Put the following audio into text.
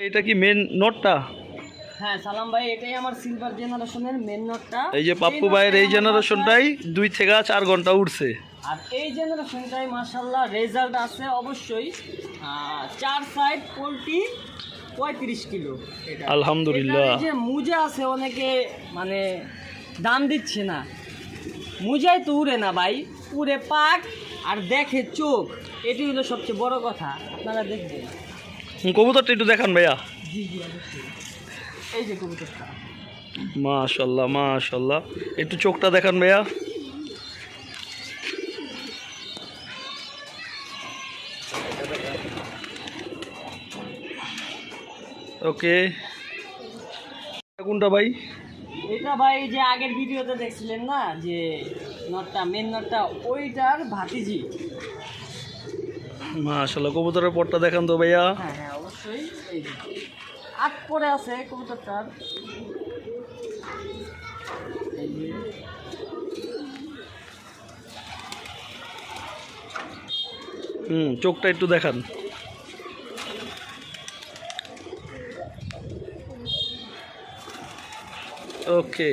এটা কি মেন নোটটা? হ্যাঁ সালাম ভাই এটাই আমার সিলভার জেনারেশনের মেন নোটটা। এই যে পাপ্পু ভাইয়ের এই জেনারেশনটাই দুই থেকে চার ঘণ্টা উঠছে। আর এই জেনারেশনটাই মার্শাল্লাহ রেজাল্ট আছে অবশ্যই চার সাইড পোলট্রি পঁয়ত্রিশ কিলো। আলহামদুলিল্লাহ। যে মুজা আছে অনেকে মানে দাম দিচ্ছে না। মুজাই তো উড়ে না ভাই উড়ে পাক আর দেখে চোখ। এটি হলো সবচেয়ে বড় কথা আপনারা দেখবেন। কবুতরটা একটু দেখান ভাইয়া। মাশাল্লাহ মাশাল্লাহ। একটু চোখটা দেখান ভাইয়া। ওকে। কোনটা ভাই? এটা ভাই যে আগের ভিডিওতে দেখছিলেন না যে নটটা মেন নটটা ওইটার ভাতিজি। মাশাল্লাহ কবুতরের পরটা দেখান তো ভাইয়া। হ্যাঁ হ্যাঁ অবশ্যই। আট পরে আছে কবুতরটার। হুম চোখটা একটু দেখান। ওকে।